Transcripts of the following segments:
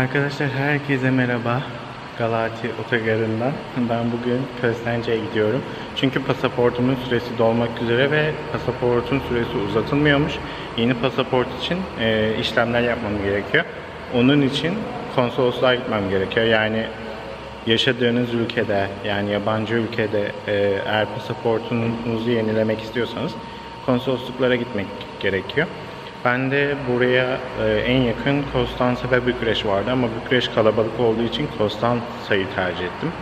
Arkadaşlar herkese merhaba. Galati Otogarı'ndan. Ben bugün Köstence'ye gidiyorum. Çünkü pasaportumun süresi dolmak üzere ve pasaportun süresi uzatılmıyormuş. Yeni pasaport için e, işlemler yapmam gerekiyor. Onun için konsolosluğa gitmem gerekiyor. Yani yaşadığınız ülkede yani yabancı ülkede e, eğer pasaportunuzu yenilemek istiyorsanız konsolosluklara gitmek gerekiyor. Ben de buraya e, en yakın Konstansa ve Bükreş vardı ama Bükreş kalabalık olduğu için Konstansa'yı tercih ettim.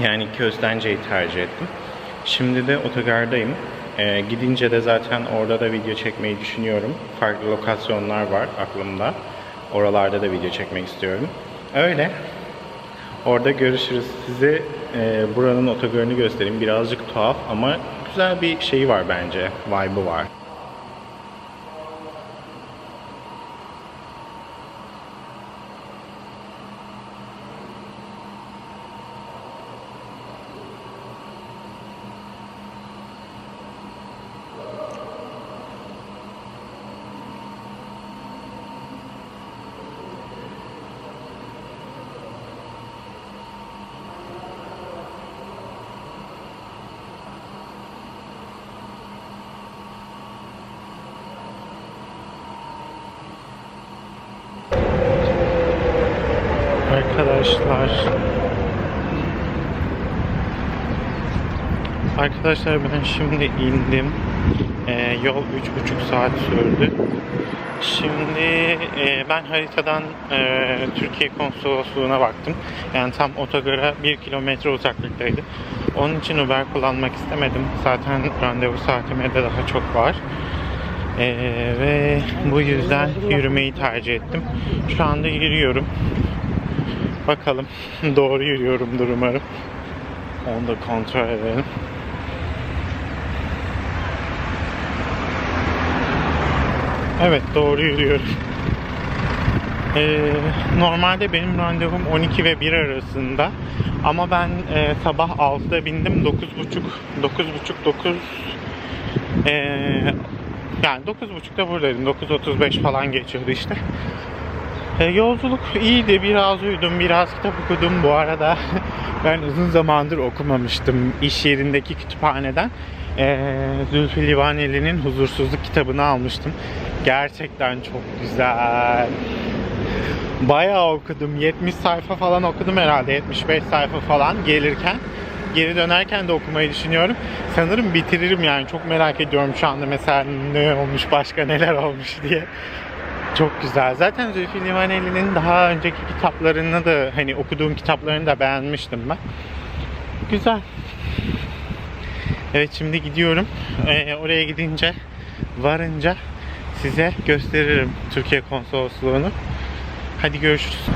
Yani Köstence'yi tercih ettim. Şimdi de otogardayım. E, gidince de zaten orada da video çekmeyi düşünüyorum. Farklı lokasyonlar var aklımda. Oralarda da video çekmek istiyorum. Öyle. Orada görüşürüz. Size e, buranın otogarını göstereyim. Birazcık tuhaf ama güzel bir şeyi var bence. Vibe'ı var. Arkadaşlar Arkadaşlar ben şimdi indim. Ee, yol 3,5 saat sürdü. Şimdi e, ben haritadan e, Türkiye konsolosluğuna baktım. Yani tam otogara 1 kilometre uzaklıktaydı. Onun için Uber kullanmak istemedim. Zaten randevu saatime de daha çok var. Ee, ve bu yüzden yürümeyi tercih ettim. Şu anda yürüyorum. Bakalım doğru yürüyorumdur umarım. Onu da kontrol edelim. Evet doğru yürüyorum. Ee, normalde benim randevum 12 ve 1 arasında. Ama ben e, sabah 6'da bindim. 9.30 9.30 9 ee, yani 9.30'da buradaydım. 9.35 falan geçiyordu işte. E, yolculuk iyiydi. Biraz uyudum, biraz kitap okudum. Bu arada ben uzun zamandır okumamıştım iş yerindeki kütüphaneden. E, Zülfü Livaneli'nin Huzursuzluk kitabını almıştım. Gerçekten çok güzel. Bayağı okudum. 70 sayfa falan okudum herhalde. 75 sayfa falan gelirken. Geri dönerken de okumayı düşünüyorum. Sanırım bitiririm yani. Çok merak ediyorum şu anda mesela ne olmuş, başka neler olmuş diye. Çok güzel. Zaten Zülfü Livaneli'nin daha önceki kitaplarını da hani okuduğum kitaplarını da beğenmiştim ben. Güzel. Evet şimdi gidiyorum. Ee, oraya gidince varınca size gösteririm Türkiye konsolosluğunu. Hadi görüşürüz.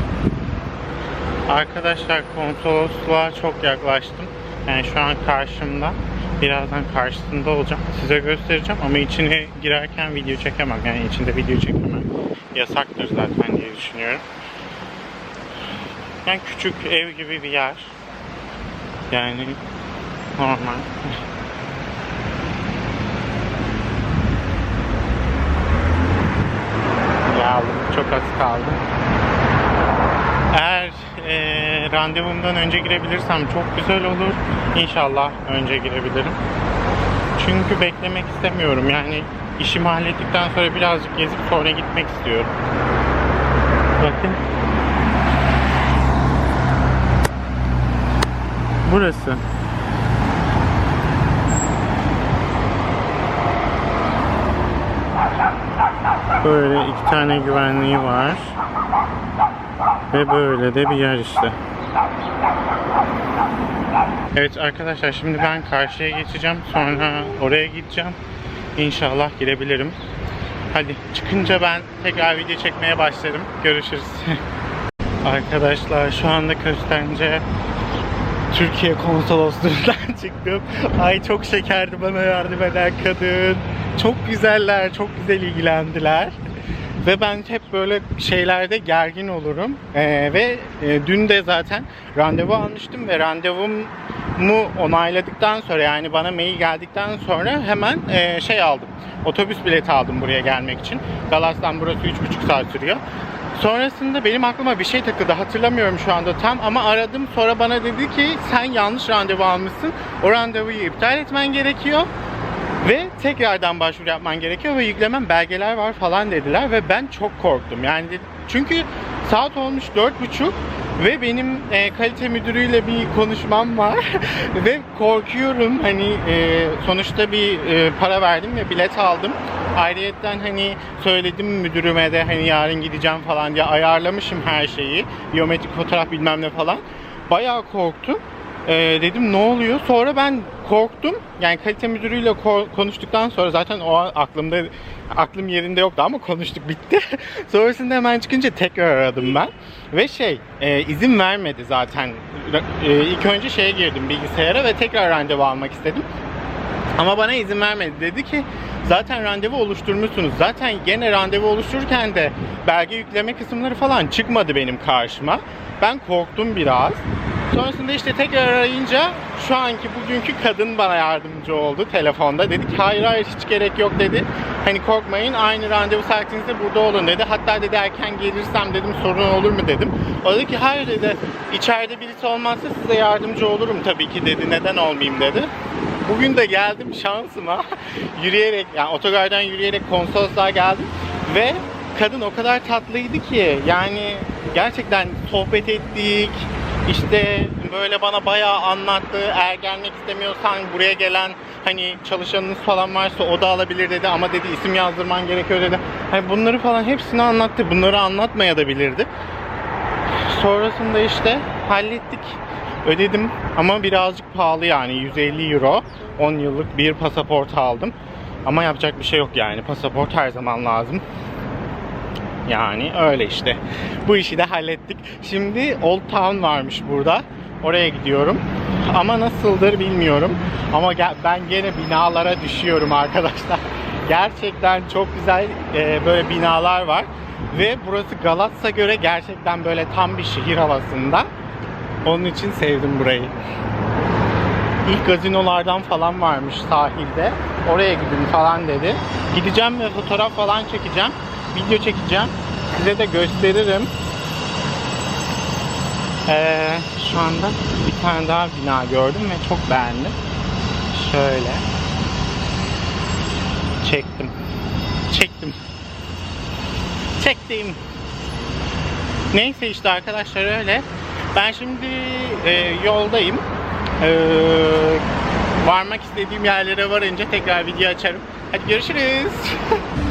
Arkadaşlar konsolosluğa çok yaklaştım. Yani şu an karşımda. Birazdan karşısında olacağım. Size göstereceğim ama içine girerken video çekemem. Yani içinde video çekemem. Yasaktır zaten diye düşünüyorum. Yani küçük ev gibi bir yer. Yani normal. Geldim. Çok az kaldı. Eğer e, randevumdan önce girebilirsem çok güzel olur. İnşallah önce girebilirim. Çünkü beklemek istemiyorum. Yani işimi hallettikten sonra birazcık gezip sonra gitmek istiyorum. Bakın. Burası. Böyle iki tane güvenliği var. Ve böyle de bir yer işte. Evet arkadaşlar şimdi ben karşıya geçeceğim. Sonra oraya gideceğim. İnşallah girebilirim. Hadi çıkınca ben tekrar video çekmeye başlarım. Görüşürüz. arkadaşlar şu anda Köstence Türkiye konsolosluğundan çıktım. Ay çok şekerdi bana yardım eden kadın. Çok güzeller, çok güzel ilgilendiler. Ve ben hep böyle şeylerde gergin olurum. Ee, ve e, dün de zaten randevu almıştım ve randevumu onayladıktan sonra yani bana mail geldikten sonra hemen e, şey aldım. Otobüs bileti aldım buraya gelmek için. Galas'tan burası 3,5 saat sürüyor. Sonrasında benim aklıma bir şey takıldı. Hatırlamıyorum şu anda tam ama aradım. Sonra bana dedi ki sen yanlış randevu almışsın. O randevuyu iptal etmen gerekiyor. Ve tekrardan başvuru yapman gerekiyor ve yüklemen belgeler var falan dediler ve ben çok korktum. Yani çünkü saat olmuş dört buçuk ve benim e, kalite müdürüyle bir konuşmam var ve korkuyorum hani e, sonuçta bir e, para verdim ve bilet aldım. Ayrıyetten hani söyledim müdürüme de hani yarın gideceğim falan diye ayarlamışım her şeyi. Biyometrik fotoğraf bilmem ne falan. Bayağı korktum. Ee, dedim ne oluyor? Sonra ben korktum. Yani kalite müdürüyle ko- konuştuktan sonra zaten o aklımda aklım yerinde yoktu ama konuştuk bitti. Sonrasında hemen çıkınca tekrar aradım ben. Ve şey e, izin vermedi zaten. E, ilk önce şeye girdim bilgisayara ve tekrar randevu almak istedim. Ama bana izin vermedi. Dedi ki zaten randevu oluşturmuşsunuz. Zaten gene randevu oluştururken de belge yükleme kısımları falan çıkmadı benim karşıma. Ben korktum biraz. Sonrasında işte tekrar arayınca şu anki bugünkü kadın bana yardımcı oldu telefonda. Dedi ki hayır hayır hiç gerek yok dedi. Hani korkmayın aynı randevu saatinizde burada olun dedi. Hatta dedi erken gelirsem dedim sorun olur mu dedim. O dedi ki hayır dedi içeride birisi olmazsa size yardımcı olurum tabii ki dedi. Neden olmayayım dedi. Bugün de geldim şansıma yürüyerek yani otogardan yürüyerek konsolosluğa geldim ve kadın o kadar tatlıydı ki yani gerçekten sohbet ettik işte böyle bana bayağı anlattı eğer istemiyorsan buraya gelen hani çalışanınız falan varsa o da alabilir dedi ama dedi isim yazdırman gerekiyor dedi. Hani bunları falan hepsini anlattı. Bunları anlatmaya da bilirdi. Sonrasında işte hallettik. Ödedim ama birazcık pahalı yani 150 euro. 10 yıllık bir pasaport aldım. Ama yapacak bir şey yok yani. Pasaport her zaman lazım. Yani öyle işte. Bu işi de hallettik. Şimdi Old Town varmış burada. Oraya gidiyorum. Ama nasıldır bilmiyorum. Ama ben gene binalara düşüyorum arkadaşlar. Gerçekten çok güzel e, böyle binalar var. Ve burası Galatsa göre gerçekten böyle tam bir şehir havasında. Onun için sevdim burayı. İlk gazinolardan falan varmış sahilde. Oraya gidin falan dedi. Gideceğim ve fotoğraf falan çekeceğim. Video çekeceğim. Size de gösteririm. Ee, şu anda bir tane daha bina gördüm ve çok beğendim. Şöyle. Çektim. Çektim. Çektim. Neyse işte arkadaşlar öyle. Ben şimdi e, yoldayım. E, varmak istediğim yerlere varınca tekrar video açarım. Hadi görüşürüz.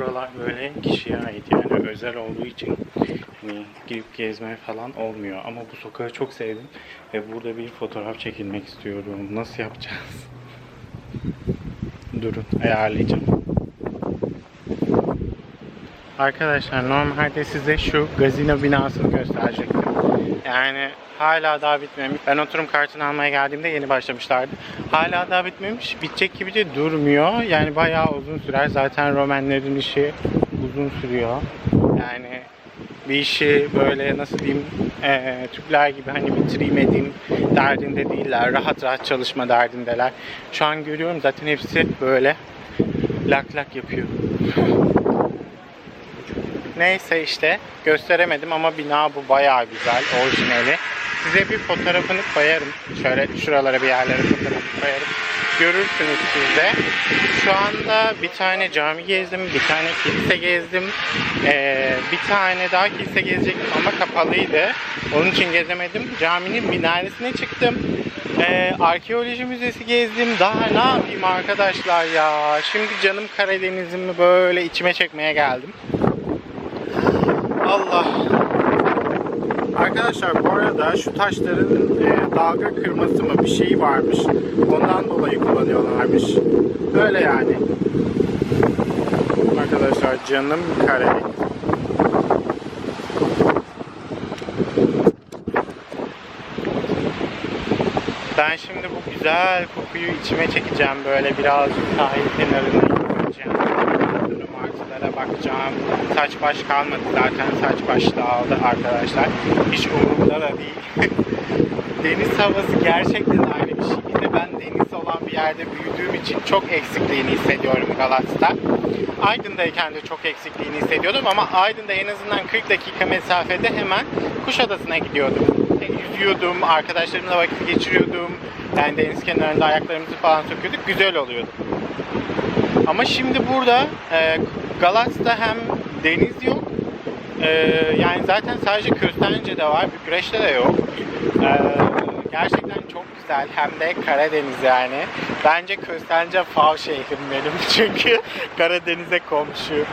buralar böyle kişiye ait yani özel olduğu için hani girip gezme falan olmuyor. Ama bu sokağı çok sevdim ve burada bir fotoğraf çekilmek istiyorum. Nasıl yapacağız? Durun ayarlayacağım. Arkadaşlar normalde size şu gazino binasını gösterecektim. Yani hala daha bitmemiş. Ben oturum kartını almaya geldiğimde yeni başlamışlardı. Hala daha bitmemiş. Bitecek gibi de durmuyor. Yani bayağı uzun sürer. Zaten Romenlerin işi uzun sürüyor. Yani bir işi böyle nasıl diyeyim eee Türkler gibi hani bitireyim edeyim derdinde değiller. Rahat rahat çalışma derdindeler. Şu an görüyorum zaten hepsi böyle lak lak yapıyor. Neyse işte gösteremedim ama bina bu bayağı güzel orijinali. Size bir fotoğrafını koyarım. Şöyle şuralara bir yerlere fotoğrafını koyarım. Görürsünüz siz de. Şu anda bir tane cami gezdim, bir tane kilise gezdim. Ee, bir tane daha kilise gezecektim ama kapalıydı. Onun için gezemedim. Caminin minaresine çıktım. Ee, arkeoloji müzesi gezdim. Daha ne yapayım arkadaşlar ya. Şimdi canım Karadeniz'imi böyle içime çekmeye geldim. Allah. Arkadaşlar bu arada şu taşların e, dalga kırması mı bir şeyi varmış. Ondan dolayı kullanıyorlarmış. Öyle yani. Arkadaşlar canım kare. Ben şimdi bu güzel kokuyu içime çekeceğim böyle birazcık sahil gideceğim. Bakacağım. Saç baş kalmadı zaten saç baş dağıldı arkadaşlar. Hiç umurumda da değil. deniz havası gerçekten ayrı bir şey. Yine ben deniz olan bir yerde büyüdüğüm için çok eksikliğini hissediyorum Galat'ta. Aydın'dayken de çok eksikliğini hissediyordum ama Aydın'da en azından 40 dakika mesafede hemen Kuşadası'na gidiyordum. Yüzüyordum, arkadaşlarımla vakit geçiriyordum. Yani deniz kenarında ayaklarımızı falan söküyorduk. Güzel oluyordu. Ama şimdi burada e, Galat'ta hem deniz yok, e, yani zaten sadece Köstence'de var, Bükreş'te de yok. E, gerçekten çok güzel, hem de Karadeniz yani. Bence Köstence fav şehrim benim çünkü Karadeniz'e komşu.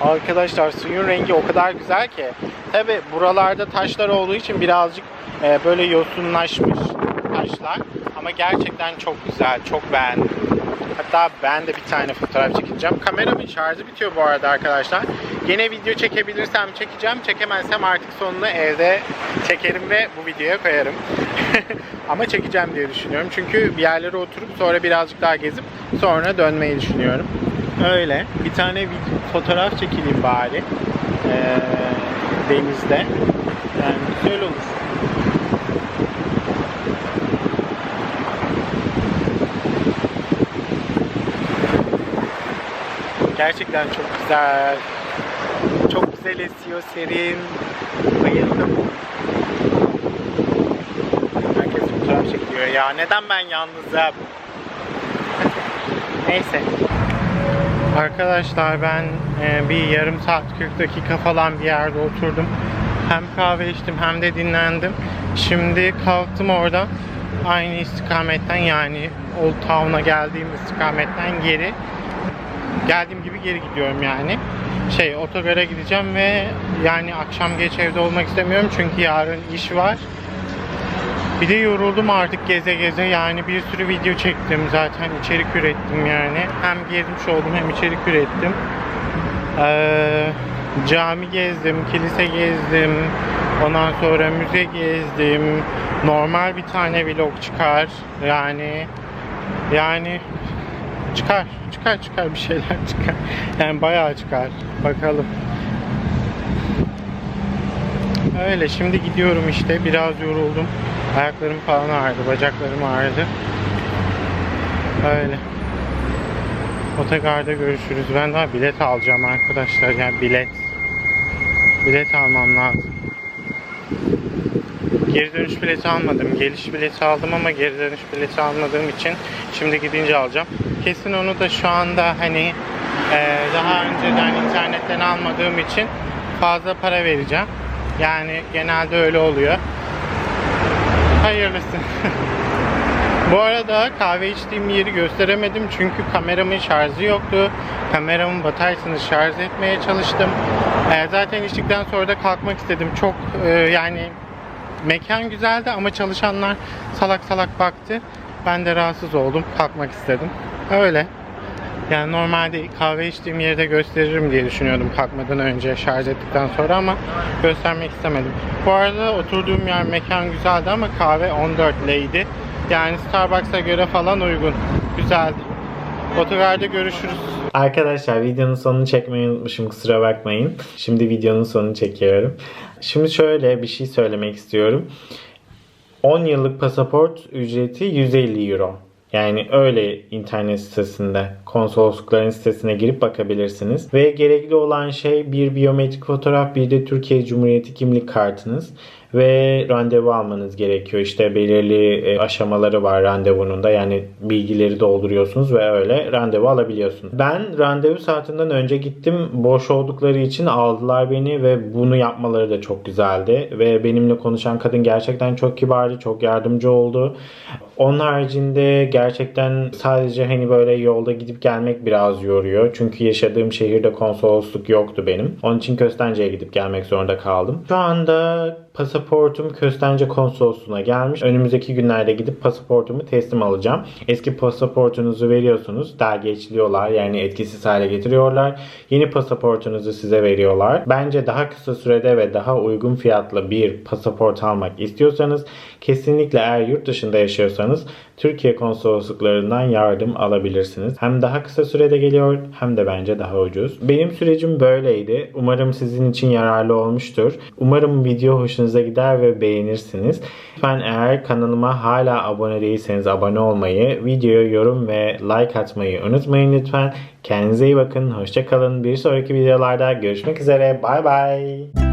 Arkadaşlar suyun rengi o kadar güzel ki. Tabi buralarda taşlar olduğu için birazcık e, böyle yosunlaşmış taşlar. Ama gerçekten çok güzel, çok beğendim. Hatta ben de bir tane fotoğraf çekeceğim. Kameramın şarjı bitiyor bu arada arkadaşlar. Yine video çekebilirsem çekeceğim. Çekemezsem artık sonunu evde çekerim ve bu videoya koyarım. Ama çekeceğim diye düşünüyorum. Çünkü bir yerlere oturup sonra birazcık daha gezip sonra dönmeyi düşünüyorum. Öyle. Bir tane fotoğraf çekileyim bari. Ee, denizde. Yani güzel olur. Gerçekten çok güzel. Çok güzel esiyor serin. Bayıldım. Herkes fotoğraf çekiyor ya. Neden ben yalnızım? Neyse. Arkadaşlar ben e, bir yarım saat 40 dakika falan bir yerde oturdum. Hem kahve içtim hem de dinlendim. Şimdi kalktım oradan aynı istikametten yani Old Town'a geldiğim istikametten geri geldiğim gibi geri gidiyorum yani. Şey otogara gideceğim ve yani akşam geç evde olmak istemiyorum çünkü yarın iş var. Bir de yoruldum artık geze geze yani bir sürü video çektim zaten içerik ürettim yani. Hem gezmiş oldum hem içerik ürettim. Ee, cami gezdim, kilise gezdim. Ondan sonra müze gezdim. Normal bir tane vlog çıkar. Yani yani çıkar, çıkar, çıkar bir şeyler çıkar. Yani bayağı çıkar. Bakalım. Öyle şimdi gidiyorum işte biraz yoruldum. Ayaklarım falan ağrıdı, bacaklarım ağrıdı. Öyle. Otogarda görüşürüz. Ben daha bilet alacağım arkadaşlar. Yani bilet. Bilet almam lazım. Geri dönüş bileti almadım. Geliş bileti aldım ama geri dönüş bileti almadığım için şimdi gidince alacağım. Kesin onu da şu anda hani e, daha önceden internetten almadığım için fazla para vereceğim. Yani genelde öyle oluyor. Hayırlısı. Bu arada kahve içtiğim yeri gösteremedim çünkü kameramın şarjı yoktu. Kameramın bataryasını şarj etmeye çalıştım. Ee, zaten içtikten sonra da kalkmak istedim. Çok e, yani mekan güzeldi ama çalışanlar salak salak baktı. Ben de rahatsız oldum. Kalkmak istedim. Öyle. Yani normalde kahve içtiğim yerde gösteririm diye düşünüyordum kalkmadan önce şarj ettikten sonra ama göstermek istemedim. Bu arada oturduğum yer mekan güzeldi ama kahve 14 leydi. Yani Starbucks'a göre falan uygun. Güzeldi. Otogarda görüşürüz. Arkadaşlar videonun sonunu çekmeyi unutmuşum kusura bakmayın. Şimdi videonun sonunu çekiyorum. Şimdi şöyle bir şey söylemek istiyorum. 10 yıllık pasaport ücreti 150 euro. Yani öyle internet sitesinde konsoloslukların sitesine girip bakabilirsiniz. Ve gerekli olan şey bir biyometrik fotoğraf bir de Türkiye Cumhuriyeti kimlik kartınız ve randevu almanız gerekiyor. İşte belirli e, aşamaları var randevunun da yani bilgileri dolduruyorsunuz ve öyle randevu alabiliyorsunuz. Ben randevu saatinden önce gittim. Boş oldukları için aldılar beni ve bunu yapmaları da çok güzeldi. Ve benimle konuşan kadın gerçekten çok kibardı, çok yardımcı oldu. Onun haricinde gerçekten sadece hani böyle yolda gidip gelmek biraz yoruyor. Çünkü yaşadığım şehirde konsolosluk yoktu benim. Onun için Köstence'ye gidip gelmek zorunda kaldım. Şu anda pasaportum Köstence konsolosluğuna gelmiş. Önümüzdeki günlerde gidip pasaportumu teslim alacağım. Eski pasaportunuzu veriyorsunuz. Dergeçliyorlar yani etkisiz hale getiriyorlar. Yeni pasaportunuzu size veriyorlar. Bence daha kısa sürede ve daha uygun fiyatlı bir pasaport almak istiyorsanız kesinlikle eğer yurt dışında yaşıyorsanız Türkiye konsolosluklarından yardım alabilirsiniz. Hem daha kısa sürede geliyor hem de bence daha ucuz. Benim sürecim böyleydi. Umarım sizin için yararlı olmuştur. Umarım video hoşunuza gider ve beğenirsiniz. Lütfen eğer kanalıma hala abone değilseniz abone olmayı, videoya yorum ve like atmayı unutmayın lütfen. Kendinize iyi bakın. Hoşçakalın. Bir sonraki videolarda görüşmek üzere. Bay bay.